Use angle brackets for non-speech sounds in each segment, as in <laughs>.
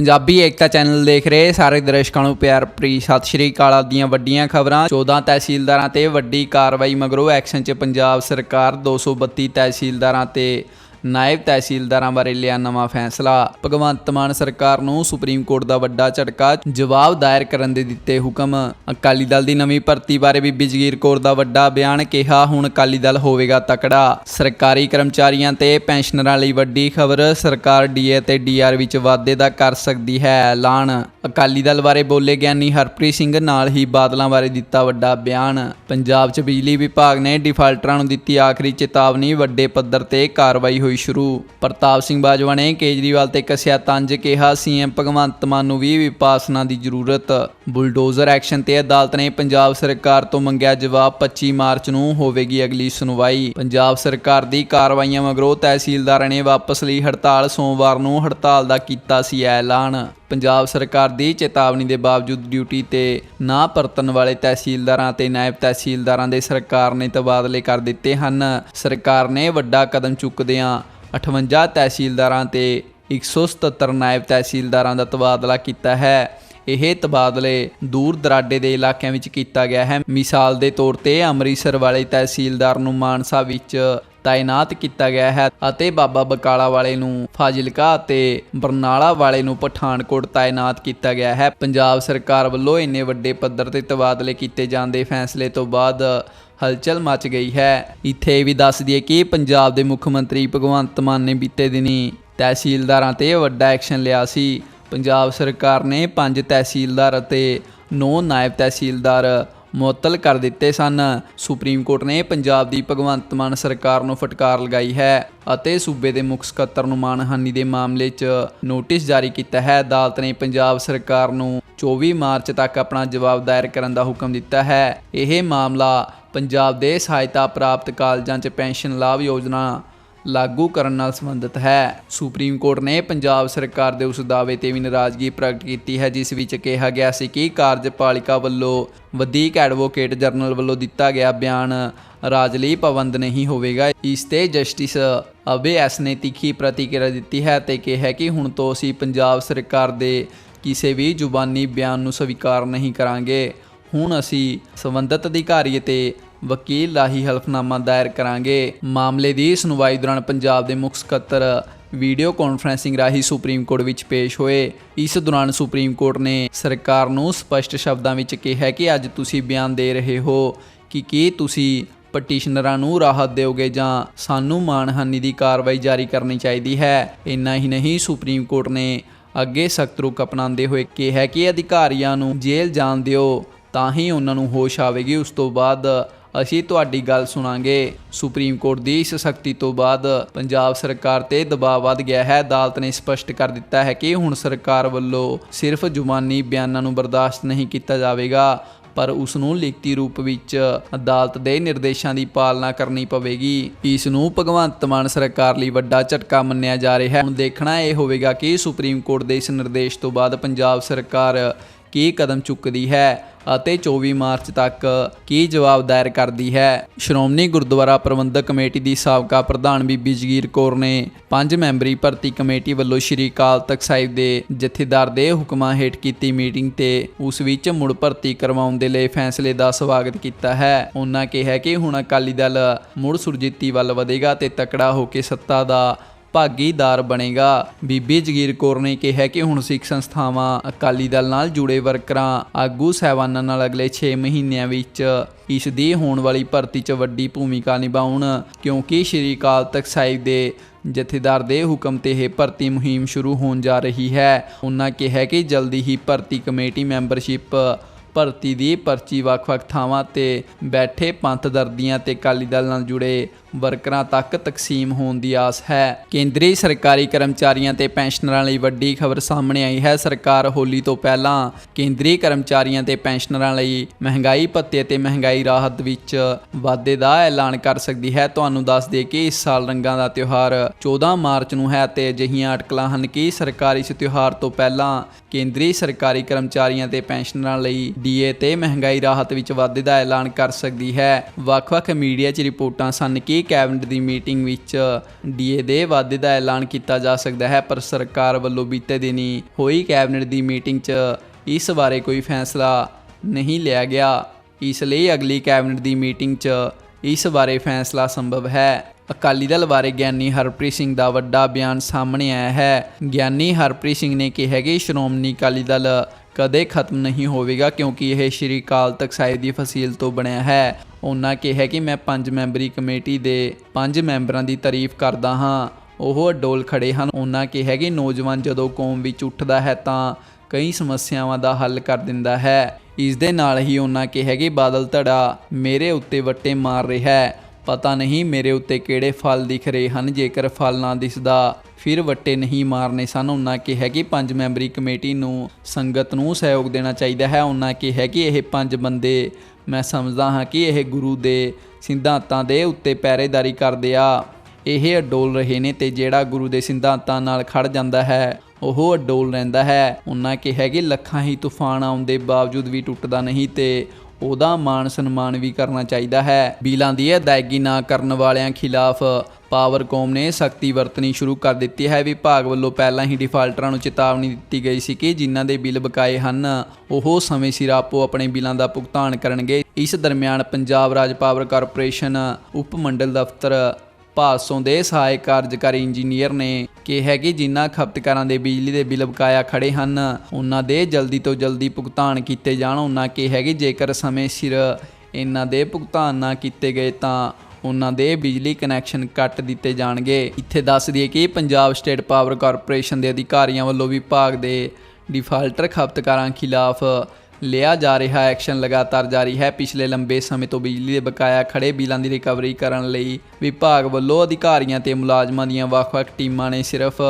ਪੰਜਾਬੀ ਏਕਤਾ channel ਦੇਖ ਰਹੇ ਸਾਰੇ ਦਰਸ਼ਕਾਂ ਨੂੰ ਪਿਆਰ ਭਰੀ ਸਤਿ ਸ਼੍ਰੀ ਅਕਾਲ। ਦੀਆਂ ਵੱਡੀਆਂ ਖਬਰਾਂ 14 ਤਹਿਸੀਲਦਾਰਾਂ ਤੇ ਵੱਡੀ ਕਾਰਵਾਈ, ਮਗਰੋਂ ਐਕਸ਼ਨ 'ਚ ਪੰਜਾਬ ਸਰਕਾਰ 232 ਤਹਿਸੀਲਦਾਰਾਂ ਤੇ ਨਾਇਬ ਤਹਿਸੀਲਦਾਰਾਂ ਬਾਰੇ ਲਿਆ ਨਵਾਂ ਫੈਸਲਾ। ਭਗਵੰਤ ਮਾਨ ਸਰਕਾਰ ਨੂੰ ਸੁਪਰੀਮ ਕੋਰਟ ਦਾ ਵੱਡਾ ਝਟਕਾ ਜਵਾਬ ਦਾਇਰ ਕਰਨ ਦੇ ਦਿੱਤੇ ਹੁਕਮ। ਅਕਾਲੀ ਦਲ ਦੀ ਨਵੀਂ ਭਰਤੀ ਬਾਰੇ ਬੀਬੀ ਜਗੀਰ ਕੌਰ ਦਾ ਵੱਡਾ ਬਿਆਨ ਕਿਹਾ, ਹੁਣ ਅਕਾਲੀ ਦਲ ਹੋਵੇਗਾ ਤਕੜਾ। ਸਰਕਾਰੀ ਕਰਮਚਾਰੀਆਂ ਤੇ ਪੈਨਸ਼ਨਰਾਂ ਲਈ ਵੱਡੀ ਖਬਰ ਸਰਕਾਰ ਡੀਏ ਤੇ ਡੀਆਰ ਵਿੱਚ ਵਾਧੇ ਦਾ ਕਰ ਸਕਦੀ ਹੈ ਐਲਾਨ। ਅਕਾਲੀ ਦਲ ਬਾਰੇ ਬੋਲੇ ਗਿਆਨੀ ਹਰਪ੍ਰੀਤ ਸਿੰਘ ਨਾਲ ਹੀ ਬਾਦਲਾਂ ਬਾਰੇ ਦਿੱਤਾ ਵੱਡਾ ਬਿਆਨ। ਪੰਜਾਬ 'ਚ ਬਿਜਲੀ ਵਿਭਾਗ ਨੇ ਡਿਫਾਲਟਰਾਂ ਨੂੰ ਦਿੱਤੀ ਆਖਰੀ ਚੇਤਾਵਨੀ, ਵੱਡੇ ਪੱਧਰ ਤੇ ਕਾਰਵਾਈ ਹੋਈ ਸ਼ੁਰੂ। ਪ੍ਰਤਾਪ ਸਿੰਘ ਬਾਜਵਾ ਨੇ ਕੇਜਰੀਵਾਲ ਤੇ ਕੱਸਿਆ ਤੰਜ ਕਿਹਾ, ਸੀਐਮ ਭਗਵੰਤ ਮਾਨ ਨੂੰ ਵੀ ਵਿਪਾਸਨਾ ਦੀ ਜ਼ਰੂਰਤ। ਬੁਲਡੋਜ਼ਰ ਐਕਸ਼ਨ ਤੇ ਅਦਾਲਤ ਨੇ ਪੰਜਾਬ ਸਰਕਾਰ ਤੋਂ ਮੰਗਿਆ ਜਵਾਬ 25 ਮਾਰਚ ਨੂੰ ਹੋਵੇਗੀ ਅਗਲੀ ਸੁਣਵਾਈ। ਪੰਜਾਬ ਸਰਕਾਰ ਦੀ ਕਾਰਵਾਈਆਂ ਮਗਰੋਂ ਤਹਿਸੀਲਦਾਰਾਂ ਨੇ ਵਾਪਸ ਲਈ ਹੜਤਾਲ, ਸੋਮਵਾਰ ਨੂੰ ਹੜਤਾਲ ਦਾ ਕੀਤਾ ਸੀ ਐਲਾਨ। ਪੰਜਾਬ ਸਰਕਾਰ ਦੀ ਚੇਤਾਵਨੀ ਦੇ ਬਾਵਜੂਦ ਡਿਊਟੀ ਤੇ ਨਾ ਪਰਤਣ ਵਾਲੇ ਤਹਿਸੀਲਦਾਰਾਂ ਤੇ ਨਾਇਬ ਤਹਿਸੀਲਦਾਰਾਂ ਦੇ ਸਰਕਾਰ ਨੇ ਤਬਾਦਲੇ ਕਰ ਦਿੱਤੇ ਹਨ। ਸਰਕਾਰ ਨੇ ਵੱਡਾ ਕਦਮ ਚੁੱਕਦਿਆਂ 58 ਤਹਿਸੀਲਦਾਰਾਂ ਤੇ 177 ਨਾਇਬ ਤਹਿਸੀਲਦਾਰਾਂ ਦਾ ਤਬਾਦਲਾ ਕੀਤਾ ਹੈ। ਇਹ ਤਬਾਦਲੇ ਦੂਰ ਦਰਾਡੇ ਦੇ ਇਲਾਕਿਆਂ ਵਿੱਚ ਕੀਤਾ ਗਿਆ ਹੈ। ਮਿਸਾਲ ਦੇ ਤੌਰ ਤੇ ਅੰਮ੍ਰਿਤਸਰ ਵਾਲੇ ਤਹਿਸੀਲਦਾਰ ਨੂੰ ਮਾਨਸਾ ਵਿੱਚ ਤਾਇਨਾਤ ਕੀਤਾ ਗਿਆ ਹੈ ਅਤੇ ਬਾਬਾ ਬਕਾਲਾ ਵਾਲੇ ਨੂੰ ਫਾਜ਼ਿਲਕਾ ਅਤੇ ਬਰਨਾਲਾ ਵਾਲੇ ਨੂੰ ਪਠਾਨਕੋਟ ਤਾਇਨਾਤ ਕੀਤਾ ਗਿਆ ਹੈ। ਪੰਜਾਬ ਸਰਕਾਰ ਵੱਲੋਂ ਇੰਨੇ ਵੱਡੇ ਪੱਧਰ ਤੇ ਤਬਾਦਲੇ ਕੀਤੇ ਜਾਣ ਦੇ ਫੈਸਲੇ ਤੋਂ ਬਾਅਦ ਹਲਚਲ ਮਚ ਗਈ ਹੈ। ਇੱਥੇ ਇਹ ਵੀ ਦੱਸ ਦਈਏ ਕਿ ਪੰਜਾਬ ਦੇ ਮੁੱਖ ਮੰਤਰੀ ਭਗਵੰਤ ਮਾਨ ਨੇ ਬੀਤੇ ਦਿਨੀ ਤਹਿਸੀਲਦਾਰਾਂ ਤੇ ਵੱਡਾ ਐਕਸ਼ਨ ਲਿਆ ਸੀ। ਪੰਜਾਬ ਸਰਕਾਰ ਨੇ ਪੰਜ ਤਹਿਸੀਲਦਾਰ ਅਤੇ 9 ਨਾਇਬ ਤਹਿਸੀਲਦਾਰ ਮੁਅੱਤਲ ਕਰ ਦਿੱਤੇ ਸਨ। ਸੁਪਰੀਮ ਕੋਰਟ ਨੇ ਪੰਜਾਬ ਦੀ ਭਗਵੰਤ ਮਾਨ ਸਰਕਾਰ ਨੂੰ ਫਟਕਾਰ ਲਗਾਈ ਹੈ ਅਤੇ ਸੂਬੇ ਦੇ ਮੁੱਖ ਸਕੱਤਰ ਨੂੰ ਮਾਨਹਾਨੀ ਦੇ ਮਾਮਲੇ 'ਚ ਨੋਟਿਸ ਜਾਰੀ ਕੀਤਾ ਹੈ। ਅਦਾਲਤ ਨੇ ਪੰਜਾਬ ਸਰਕਾਰ ਨੂੰ 24 ਮਾਰਚ ਤੱਕ ਆਪਣਾ ਜਵਾਬ ਦਾਇਰ ਕਰਨ ਦਾ ਹੁਕਮ ਦਿੱਤਾ ਹੈ। ਇਹ ਮਾਮਲਾ ਪੰਜਾਬ ਦੇ ਸਹਾਇਤਾ ਪ੍ਰਾਪਤ ਕਾਲਜਾਂ 'ਚ ਪੈਨਸ਼ਨ ਲਾਭ ਯੋਜਨਾ ਲਾਗੂ ਕਰਨ ਨਾਲ ਸੰਬੰਧਿਤ ਹੈ। ਸੁਪਰੀਮ ਕੋਰਟ ਨੇ ਪੰਜਾਬ ਸਰਕਾਰ ਦੇ ਉਸ ਦਾਅਵੇ ਤੇ ਵੀ ਨਾਰਾਜ਼ਗੀ ਪ੍ਰਗਟ ਕੀਤੀ ਹੈ, ਜਿਸ ਵਿੱਚ ਕਿਹਾ ਗਿਆ ਸੀ ਕਿ ਕਾਰਜਪਾਲਿਕਾ ਵੱਲੋਂ ਵਧੀਕ ਐਡਵੋਕੇਟ ਜਨਰਲ ਵੱਲੋਂ ਦਿੱਤਾ ਗਿਆ ਬਿਆਨ ਰਾਜ ਲਈ ਪਾਬੰਦ ਨਹੀਂ ਹੋਵੇਗਾ। ਇਸ ਤੇ ਜਸਟਿਸ ਅਬੇ ਐਸ ਨੇ ਤਿੱਖੀ ਪ੍ਰਤੀਕਿਰਿਆ ਦਿੱਤੀ ਹੈ ਤੇ ਕਿਹਾ ਕਿ ਹੁਣ ਤੋਂ ਅਸੀਂ ਪੰਜਾਬ ਸਰਕਾਰ ਦੇ ਕਿਸੇ ਵੀ ਜ਼ੁਬਾਨੀ ਬਿਆਨ ਨੂੰ ਸਵੀਕਾਰ ਨਹੀਂ ਕਰਾਂਗੇ। ਹੁਣ ਅਸੀਂ ਸੰਬੰਧਿਤ ਅਧਿਕਾਰੀ ਅਤੇ ਵਕੀਲ ਰਾਹੀਂ ਹਲਫਨਾਮਾ ਦਾਇਰ ਕਰਾਂਗੇ। ਮਾਮਲੇ ਦੀ ਸੁਣਵਾਈ ਦੌਰਾਨ ਪੰਜਾਬ ਦੇ ਮੁੱਖ ਸਕੱਤਰ ਵੀਡੀਓ ਕਾਨਫਰੈਂਸਿੰਗ ਰਾਹੀਂ ਸੁਪਰੀਮ ਕੋਰਟ ਵਿੱਚ ਪੇਸ਼ ਹੋਏ। ਇਸ ਦੌਰਾਨ ਸੁਪਰੀਮ ਕੋਰਟ ਨੇ ਸਰਕਾਰ ਨੂੰ ਸਪਸ਼ਟ ਸ਼ਬਦਾਂ ਵਿੱਚ ਕਿਹਾ ਕਿ ਅੱਜ ਤੁਸੀਂ ਬਿਆਨ ਦੇ ਰਹੇ ਹੋ ਕਿ ਕੀ ਤੁਸੀਂ ਪਟੀਸ਼ਨਰਾਂ ਨੂੰ ਰਾਹਤ ਦਿਓਗੇ ਜਾਂ ਸਾਨੂੰ ਮਾਨਹਾਨੀ ਦੀ ਕਾਰਵਾਈ ਜਾਰੀ ਕਰਨੀ ਚਾਹੀਦੀ ਹੈ। ਇੰਨਾ ਹੀ ਨਹੀਂ, ਸੁਪਰੀਮ ਕੋਰਟ ਨੇ ਅੱਗੇ ਸਖਤ ਰੁਖ ਅਪਣਾਉਂਦੇ ਹੋਏ ਕਿਹਾ ਕਿ ਅਧਿਕਾਰੀਆਂ ਨੂੰ ਜੇਲ੍ਹ ਜਾਣ ਦਿਓ ਤਾਂ ਹੀ ਉਹਨਾਂ ਨੂੰ ਹੋਸ਼ ਆਵੇਗੀ। ਉਸ ਤੋਂ ਬਾਅਦ ਅਸੀਂ ਤੁਹਾਡੀ ਗੱਲ ਸੁਣਾਂਗੇ। ਸੁਪਰੀਮ ਕੋਰਟ ਦੀ ਇਸ ਸਖਤੀ ਤੋਂ ਬਾਅਦ ਪੰਜਾਬ ਸਰਕਾਰ ਤੇ ਦਬਾਅ ਵੱਧ ਗਿਆ ਹੈ। ਅਦਾਲਤ ਨੇ ਸਪਸ਼ਟ ਕਰ ਦਿੱਤਾ ਹੈ ਕਿ ਹੁਣ ਸਰਕਾਰ ਵੱਲੋਂ ਸਿਰਫ ਜ਼ੁਬਾਨੀ ਬਿਆਨਾਂ ਨੂੰ ਬਰਦਾਸ਼ਤ ਨਹੀਂ ਕੀਤਾ ਜਾਵੇਗਾ, ਪਰ ਉਸ ਨੂੰ ਲਿਖਤੀ ਰੂਪ ਵਿੱਚ ਅਦਾਲਤ ਦੇ ਨਿਰਦੇਸ਼ਾਂ ਦੀ ਪਾਲਣਾ ਕਰਨੀ ਪਵੇਗੀ। ਇਸ ਨੂੰ ਭਗਵੰਤ ਮਾਨ ਸਰਕਾਰ ਲਈ ਵੱਡਾ ਝਟਕਾ ਮੰਨਿਆ ਜਾ ਰਿਹਾ ਹੈ। ਹੁਣ ਦੇਖਣਾ ਇਹ ਹੋਵੇਗਾ ਕਿ ਸੁਪਰੀਮ ਕੋਰਟ ਦੇ ਇਸ ਨਿਰਦੇਸ਼ ਤੋਂ ਬਾਅਦ ਪੰਜਾਬ ਸਰਕਾਰ ਕੀ ਕਦਮ ਚੁੱਕਦੀ ਹੈ ਅਤੇ 24 ਮਾਰਚ ਤੱਕ ਕੀ ਜਵਾਬ ਦਾਇਰ ਕਰਦੀ ਹੈ? ਸ਼੍ਰੋਮਣੀ ਗੁਰਦੁਆਰਾ ਪ੍ਰਬੰਧਕ ਕਮੇਟੀ ਦੀ ਸਾਬਕਾ ਪ੍ਰਧਾਨ ਬੀਬੀ ਜਗੀਰ ਕੌਰ ਨੇ ਪੰਜ ਮੈਂਬਰੀ ਭਰਤੀ ਕਮੇਟੀ ਵੱਲੋਂ ਸ਼੍ਰੀ ਅਕਾਲ ਤਖਤ ਸਾਹਿਬ ਦੇ ਜਥੇਦਾਰ ਦੇ ਹੁਕਮਾਂ ਹੇਠ ਕੀਤੀ ਮੀਟਿੰਗ ਤੇ ਉਸ ਵਿੱਚ ਮੁੜ ਭਰਤੀ ਕਰਵਾਉਣ ਦੇ ਲਈ ਫੈਸਲੇ ਦਾ ਸਵਾਗਤ ਕੀਤਾ ਹੈ। ਉਹਨਾਂ ਕਿਹਾ ਕਿ ਹੁਣ ਅਕਾਲੀ ਦਲ ਮੁੜ ਸੁਰਜੀਤੀ ਵੱਲ ਵਧੇਗਾ ਤੇ ਤਕੜਾ ਹੋ ਕੇ ਸੱਤਾ ਦਾ ਭਾਗੀਦਾਰ ਬਣੇਗਾ। ਬੀਬੀ ਜਗੀਰ ਕੌਰ ਨੇ ਕਿਹਾ ਕਿ ਹੁਣ ਸਿੱਖ ਸੰਸਥਾਵਾਂ ਅਕਾਲੀ ਦਲ ਨਾਲ ਜੁੜੇ ਵਰਕਰਾਂ ਆਗੂ ਸਹਿਬਾਨਾਂ ਨਾਲ ਅਗਲੇ 6 ਮਹੀਨਿਆਂ ਵਿੱਚ ਇਸ ਦੀ ਹੋਣ ਵਾਲੀ ਭਰਤੀ 'ਚ ਵੱਡੀ ਭੂਮਿਕਾ ਨਿਭਾਉਣ, ਕਿਉਂਕਿ ਸ਼੍ਰੀ ਅਕਾਲ ਤਖਤ ਸਾਹਿਬ ਦੇ ਜਥੇਦਾਰ ਦੇ ਹੁਕਮ ਤੇ ਇਹ ਭਰਤੀ ਮੁਹਿੰਮ ਸ਼ੁਰੂ ਹੋਣ ਜਾ ਰਹੀ ਹੈ। ਉਹਨਾਂ ਕਿਹਾ ਕਿ ਜਲਦੀ ਹੀ ਭਰਤੀ ਕਮੇਟੀ ਮੈਂਬਰਸ਼ਿਪ ਭਰਤੀ ਦੀ ਪਰਚੀ ਵੱਖ-ਵੱਖ ਥਾਵਾਂ ਤੇ ਬੈਠੇ ਪੰਥ ਦਰਦੀਆਂ ਤੇ ਅਕਾਲੀ ਦਲ ਨਾਲ ਜੁੜੇ ਵਰਕਰਾਂ ਤੱਕ ਤਕਸੀਮ ਹੋਣ ਦੀ ਆਸ ਹੈ। ਕੇਂਦਰੀ ਸਰਕਾਰੀ ਕਰਮਚਾਰੀਆਂ ਤੇ ਪੈਨਸ਼ਨਰਾਂ ਲਈ ਵੱਡੀ ਖਬਰ ਸਾਹਮਣੇ ਆਈ ਹੈ। ਸਰਕਾਰ ਹੋਲੀ ਤੋਂ ਪਹਿਲਾਂ ਕੇਂਦਰੀ ਕਰਮਚਾਰੀਆਂ ਤੇ ਪੈਨਸ਼ਨਰਾਂ ਲਈ ਮਹਿੰਗਾਈ ਭੱਤੇ ਤੇ ਮਹਿੰਗਾਈ ਰਾਹਤ ਵਿੱਚ ਵਾਧੇ ਦਾ ਐਲਾਨ ਕਰ ਸਕਦੀ ਹੈ। ਤੁਹਾਨੂੰ ਦੱਸ ਦੇ ਕਿ ਇਸ ਸਾਲ ਰੰਗਾਂ ਦਾ ਤਿਉਹਾਰ 14 ਮਾਰਚ ਨੂੰ ਹੈ ਤੇ ਅਜਿਹੀਆਂ ਅਟਕਲਾਂ ਹਨ ਕਿ ਸਰਕਾਰ ਇਸ ਤਿਉਹਾਰ ਤੋਂ ਪਹਿਲਾਂ ਕੇਂਦਰੀ ਸਰਕਾਰੀ ਕਰਮਚਾਰੀਆਂ ਤੇ ਪੈਨਸ਼ਨਰਾਂ ਲਈ ਡੀਏ ਤੇ ਮਹਿੰਗਾਈ ਰਾਹਤ ਵਿੱਚ ਵਾਧੇ ਦਾ ਐਲਾਨ ਕਰ ਸਕਦੀ ਹੈ। ਵੱਖ-ਵੱਖ ਮੀਡੀਆ 'ਚ ਰਿਪੋਰਟਾਂ ਸਨ ਕਿ ਕਿ ਕੈਬਨਿਟ ਦੀ ਮੀਟਿੰਗ ਵਿੱਚ ਡੀਏ ਦੇ ਵਾਧੇ ਦਾ ਐਲਾਨ ਕੀਤਾ ਜਾ ਸਕਦਾ ਹੈ, ਪਰ ਸਰਕਾਰ ਵੱਲੋਂ ਬੀਤੇ ਦਿਨੀ ਹੋਈ ਕੈਬਨਿਟ ਦੀ ਮੀਟਿੰਗ 'ਚ ਇਸ ਬਾਰੇ ਕੋਈ ਫੈਸਲਾ ਨਹੀਂ ਲਿਆ ਗਿਆ। ਇਸ ਲਈ ਅਗਲੀ ਕੈਬਨਿਟ ਦੀ ਮੀਟਿੰਗ 'ਚ ਇਸ ਬਾਰੇ ਫੈਸਲਾ ਸੰਭਵ ਹੈ। ਅਕਾਲੀ ਦਲ ਬਾਰੇ ਗਿਆਨੀ ਹਰਪ੍ਰੀਤ ਸਿੰਘ ਦਾ ਵੱਡਾ ਬਿਆਨ ਸਾਹਮਣੇ ਆਇਆ ਹੈ। ਗਿਆਨੀ ਹਰਪ੍ਰੀਤ ਸਿੰਘ ਨੇ ਕਿਹਾ ਕਿ ਸ਼੍ਰੋਮਣੀ ਅਕਾਲੀ ਦਲ ਕਦੇ ਖਤਮ ਨਹੀਂ ਹੋਵੇਗਾ ਕਿਉਂਕਿ ਇਹ ਸ਼੍ਰੀ ਅਕਾਲ ਤਖਤ ਸਾਹਿਬ ਦੀ ਫਸੀਲ ਤੋਂ ਬਣਿਆ ਹੈ। ਉਹਨਾਂ ਕਿਹਾ ਕਿ ਮੈਂ ਪੰਜ ਮੈਂਬਰੀ ਕਮੇਟੀ ਦੇ ਪੰਜ ਮੈਂਬਰਾਂ ਦੀ ਤਾਰੀਫ ਕਰਦਾ ਹਾਂ। ਉਹ ਅਡੋਲ ਖੜੇ ਹਨ। ਉਹਨਾਂ ਕਿਹਾ ਕਿ ਨੌਜਵਾਨ ਜਦੋਂ ਕੌਮ ਵਿੱਚ ਉੱਠਦਾ ਹੈ ਤਾਂ ਕਈ ਸਮੱਸਿਆਵਾਂ ਦਾ ਹੱਲ ਕਰ ਦਿੰਦਾ ਹੈ। ਇਸ ਦੇ ਨਾਲ ਹੀ ਉਹਨਾਂ ਕਿਹਾ ਕਿ ਬਾਦਲ ਧੜਾ ਮੇਰੇ ਉੱਤੇ ਵੱਟੇ ਮਾਰ ਰਿਹਾ ਹੈ। ਪਤਾ ਨਹੀਂ ਮੇਰੇ ਉੱਤੇ ਕਿਹੜੇ ਫਲ ਦਿਖ ਰਹੇ ਹਨ, ਜੇਕਰ ਫਲ ਨਾ ਦਿਸਦਾ ਫਿਰ ਵੱਟੇ ਨਹੀਂ ਮਾਰਨੇ ਸਨ। ਉਹਨਾਂ ਕਿਹਾ ਕਿ ਪੰਜ ਮੈਂਬਰੀ ਕਮੇਟੀ ਨੂੰ ਸੰਗਤ ਨੂੰ ਸਹਿਯੋਗ ਦੇਣਾ ਚਾਹੀਦਾ ਹੈ। ਉਹਨਾਂ ਕਿਹਾ ਕਿ ਇਹ ਪੰਜ ਬੰਦੇ, ਮੈਂ ਸਮਝਦਾ ਹਾਂ ਕਿ ਇਹ ਗੁਰੂ ਦੇ ਸਿਧਾਂਤਾਂ ਦੇ ਉੱਤੇ ਪਹਿਰੇਦਾਰੀ ਕਰਦੇ ਆ। ਇਹ ਅਡੋਲ ਰਹੇ ਨੇ ਤੇ ਜਿਹੜਾ ਗੁਰੂ ਦੇ ਸਿਧਾਂਤਾਂ ਨਾਲ ਖੜ ਜਾਂਦਾ ਹੈ, ਉਹ ਅਡੋਲ ਰਹਿੰਦਾ ਹੈ। ਉਹਨਾਂ ਕਿਹਾ ਕਿ ਲੱਖਾਂ ਹੀ ਤੂਫਾਨ ਆਉਣ ਦੇ ਬਾਵਜੂਦ ਵੀ ਟੁੱਟਦਾ ਨਹੀਂ ਤੇ ਉਹਦਾ ਮਾਣ ਸਨਮਾਨ ਵੀ ਕਰਨਾ ਚਾਹੀਦਾ ਹੈ। ਬਿੱਲਾਂ ਦੀ ਅਦਾਇਗੀ ਨਾ ਕਰਨ ਵਾਲਿਆਂ ਖਿਲਾਫ ਪਾਵਰਕੌਮ ਨੇ ਸਖਤੀ ਵਰਤਣੀ ਸ਼ੁਰੂ ਕਰ ਦਿੱਤੀ ਹੈ। ਵਿਭਾਗ ਵੱਲੋਂ ਪਹਿਲਾਂ ਹੀ ਡਿਫਾਲਟਰਾਂ ਨੂੰ ਚੇਤਾਵਨੀ ਦਿੱਤੀ ਗਈ ਸੀ ਕਿ ਜਿਨ੍ਹਾਂ ਦੇ ਬਿੱਲ ਬਕਾਏ ਹਨ, ਉਹ ਸਮੇਂ ਸਿਰ ਆਪੋ ਆਪਣੇ ਬਿੱਲਾਂ ਦਾ ਭੁਗਤਾਨ ਕਰਨਗੇ। ਇਸ ਦਰਮਿਆਨ ਪੰਜਾਬ ਰਾਜ ਪਾਵਰ ਕਾਰਪੋਰੇਸ਼ਨ ਉਪ ਮੰਡਲ ਦਫ਼ਤਰ ਭਾਸੋਂ ਦੇ ਸਹਾਇਕ ਕਾਰਜਕਾਰੀ ਇੰਜੀਨੀਅਰ ਨੇ ਕਿਹਾ ਕਿ ਜਿਨ੍ਹਾਂ ਖਪਤਕਾਰਾਂ ਦੇ ਬਿਜਲੀ ਦੇ ਬਿੱਲ ਬਕਾਇਆ ਖੜੇ ਹਨ, ਉਹਨਾਂ ਦੇ ਜਲਦੀ ਤੋਂ ਜਲਦੀ ਭੁਗਤਾਨ ਕੀਤੇ ਜਾਣ। ਉਹਨਾਂ ਕਿਹਾ ਕਿ ਜੇਕਰ ਸਮੇਂ ਸਿਰ ਇਹਨਾਂ ਦੇ ਭੁਗਤਾਨ ਨਾ ਕੀਤੇ ਗਏ ਤਾਂ ਉਹਨਾਂ ਦੇ ਬਿਜਲੀ ਕਨੈਕਸ਼ਨ ਕੱਟ ਦਿੱਤੇ ਜਾਣਗੇ। ਇੱਥੇ ਦੱਸ ਦਈਏ ਕਿ ਪੰਜਾਬ ਸਟੇਟ ਪਾਵਰ ਕਾਰਪੋਰੇਸ਼ਨ ਦੇ ਅਧਿਕਾਰੀਆਂ ਵੱਲੋਂ ਵਿਭਾਗ ਦੇ ਡਿਫਾਲਟਰ ਖਪਤਕਾਰਾਂ ਖਿਲਾਫ ਲਿਆ ਜਾ ਰਿਹਾ ਐਕਸ਼ਨ ਲਗਾਤਾਰ ਜਾਰੀ ਹੈ। ਪਿਛਲੇ ਲੰਬੇ ਸਮੇਂ ਤੋਂ ਬਿਜਲੀ ਦੇ ਬਕਾਇਆ ਖੜੇ ਬਿੱਲਾਂ ਦੀ ਰਿਕਵਰੀ ਕਰਨ ਲਈ ਵਿਭਾਗ ਵੱਲੋਂ ਅਧਿਕਾਰੀਆਂ ਤੇ ਮੁਲਾਜ਼ਮਾਂ ਦੀਆਂ ਵੱਖ-ਵੱਖ ਟੀਮਾਂ ਨੇ ਸਿਰਫ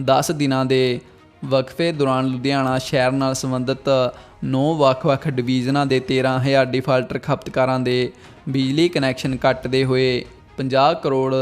10 ਦਿਨਾਂ ਦੇ ਵਕਫੇ ਦੌਰਾਨ ਲੁਧਿਆਣਾ ਸ਼ਹਿਰ ਨਾਲ ਸੰਬੰਧਿਤ 9 ਵੱਖ-ਵੱਖ ਡਿਵੀਜ਼ਨਾਂ ਦੇ 13000 ਡਿਫਾਲਟਰ ਖਪਤਕਾਰਾਂ ਦੇ ਬਿਜਲੀ ਕਨੈਕਸ਼ਨ ਕੱਟਦੇ ਹੋਏ 50 ਕਰੋੜ